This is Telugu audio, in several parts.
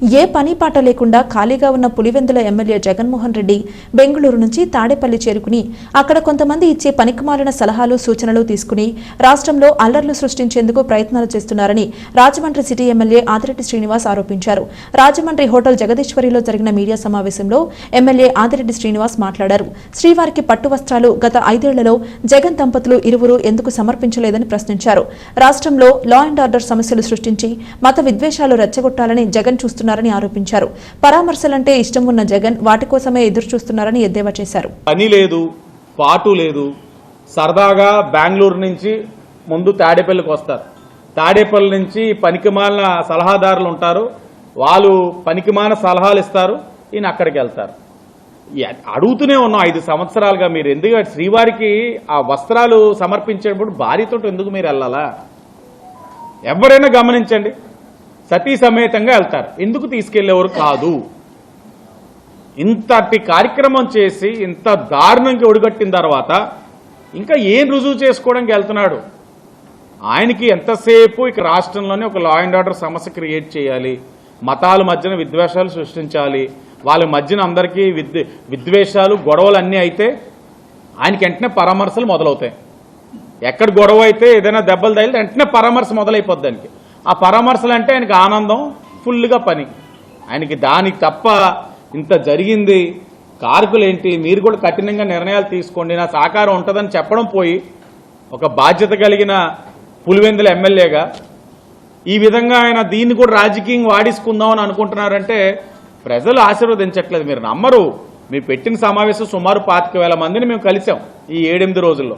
ఏ పని పాట లేకుండా ఖాళీగా ఉన్న పులివెందుల ఎమ్మెల్యే జగన్మోహన్ రెడ్డి బెంగళూరు నుంచి తాడేపల్లి చేరుకుని అక్కడ కొంతమంది ఇచ్చే పనికిమాలిన సలహాలు సూచనలు తీసుకుని రాష్ట్రంలో అల్లర్లు సృష్టించేందుకు ప్రయత్నాలు చేస్తున్నారని రాజమండ్రి సిటీ ఎమ్మెల్యే ఆదిరెడ్డి శ్రీనివాస్ ఆరోపించారు. రాజమండ్రి హోటల్ జగదీశ్వరిలో జరిగిన మీడియా సమావేశంలో ఎమ్మెల్యే ఆదిరెడ్డి శ్రీనివాస్ మాట్లాడారు. శ్రీవారికి పట్టు వస్త్రాలు గత ఐదేళ్ళలో జగన్ దంపతులు ఇరువురు ఎందుకు సమర్పించలేదని ప్రశ్నించారు. రాష్ట్రంలో లా అండ్ ఆర్డర్ సమస్యలు సృష్టించి మత విద్వేషాలు రెచ్చగొట్టాలని జగన్ చేస్తున్నారని ఆరోపించారు. పరామర్శలంటే ఇష్టం ఉన్న జగన్ వాటి కోసమే ఎదురు చూస్తున్నారని ఎద్దేవా చేశారు. పని లేదు పాటు లేదు. సరదాగా బెంగళూరు నుంచి ముందు తాడేపల్లికి వస్తారు. తాడేపల్లి నుంచి పనికిమాలిన సలహాదారులు ఉంటారు. వాళ్ళు పనికిమాన సలహాలు ఇస్తారు. ఈయన అక్కడికి వెళ్తారు. అడుగుతూనే ఉన్నాం ఐదు సంవత్సరాలుగా మీరు. ఎందుకు శ్రీవారికి ఆ వస్త్రాలు సమర్పించేటప్పుడు భార్యతో ఎందుకు మీరు వెళ్ళాలా? ఎవరైనా గమనించండి. సతీ సమేతంగా వెళ్తారు. ఎందుకు తీసుకెళ్ళేవారు కాదు? ఇంతటి కార్యక్రమం చేసి ఇంత దారుణంగా ఒడిగట్టిన తర్వాత ఇంకా ఏం రుజువు చేసుకోవడానికి వెళ్తున్నాడు? ఆయనకి ఎంతసేపు ఇక రాష్ట్రంలోనే ఒక లా అండ్ ఆర్డర్ సమస్య క్రియేట్ చేయాలి? మతాల మధ్యన విద్వేషాలు సృష్టించాలి? వాళ్ళ మధ్యన అందరికీ విద్ విద్వేషాలు గొడవలు అన్నీ అయితే ఆయనకి వెంటనే పరామర్శలు మొదలవుతాయి. ఎక్కడ గొడవ అయితే ఏదైనా దెబ్బలు తగిలితే వెంటనే పరామర్శ మొదలైపోద్ది దానికి. ఆ పరామర్శలు అంటే ఆయనకి ఆనందం ఫుల్గా పని. ఆయనకి దానికి తప్ప ఇంత జరిగింది కార్కులేంటి మీరు కూడా కఠినంగా నిర్ణయాలు తీసుకోండి నా సహకారం ఉంటుందని చెప్పడం పోయి ఒక బాధ్యత కలిగిన పులివెందుల ఎమ్మెల్యేగా ఈ విధంగా ఆయన దీన్ని కూడా రాజకీయం వాడేసుకుందామని అనుకుంటున్నారంటే ప్రజలు ఆశీర్వదించట్లేదు. మీరు నమ్మరు. మీరు పెట్టిన సమావేశం సుమారు పాతిక వేల మందిని మేము కలిసాం ఈ ఏడెనిమిది రోజుల్లో.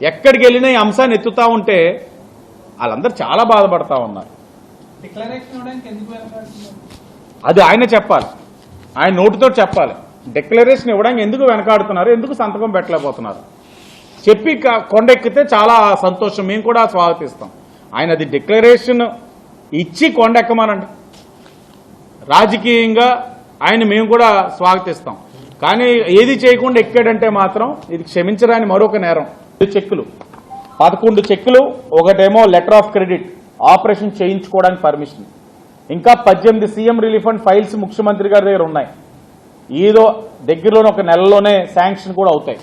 ఎక్కడికి వెళ్ళినా ఈ అంశాన్ని ఎత్తుతా ఉంటే వాళ్ళందరూ చాలా బాధపడతా ఉన్నారు. అది ఆయన చెప్పాలి. ఆయన నోటితో చెప్పాలి. డిక్లరేషన్ ఇవ్వడానికి ఎందుకు వెనకాడుతున్నారు? ఎందుకు సంతకం పెట్టలేకపోతున్నారు? చెప్పి కొండెక్కితే చాలా సంతోషం. మేము కూడా స్వాగతిస్తాం. ఆయన అది డిక్లరేషన్ ఇచ్చి కొండెక్కమనండి. రాజకీయంగా ఆయన మేము కూడా స్వాగతిస్తాం. కానీ ఏది చేయకుండా ఎక్కాడంటే మాత్రం ఇది క్షమించరాని మరొక నేరం. చెక్కులు. పదకొండు చెక్కులు ఒకటేమో లెటర్ ఆఫ్ క్రెడిట్. ఆపరేషన్ చేయించుకోవడానికి పర్మిషన్. ఇంకా పద్దెనిమిది సీఎం రిలీఫ్ అండ్ ఫైల్స్ ముఖ్యమంత్రి గారి దగ్గర ఉన్నాయి. ఏదో దగ్గరలోనే ఒక నెలలోనే శాంక్షన్ కూడా అవుతాయి.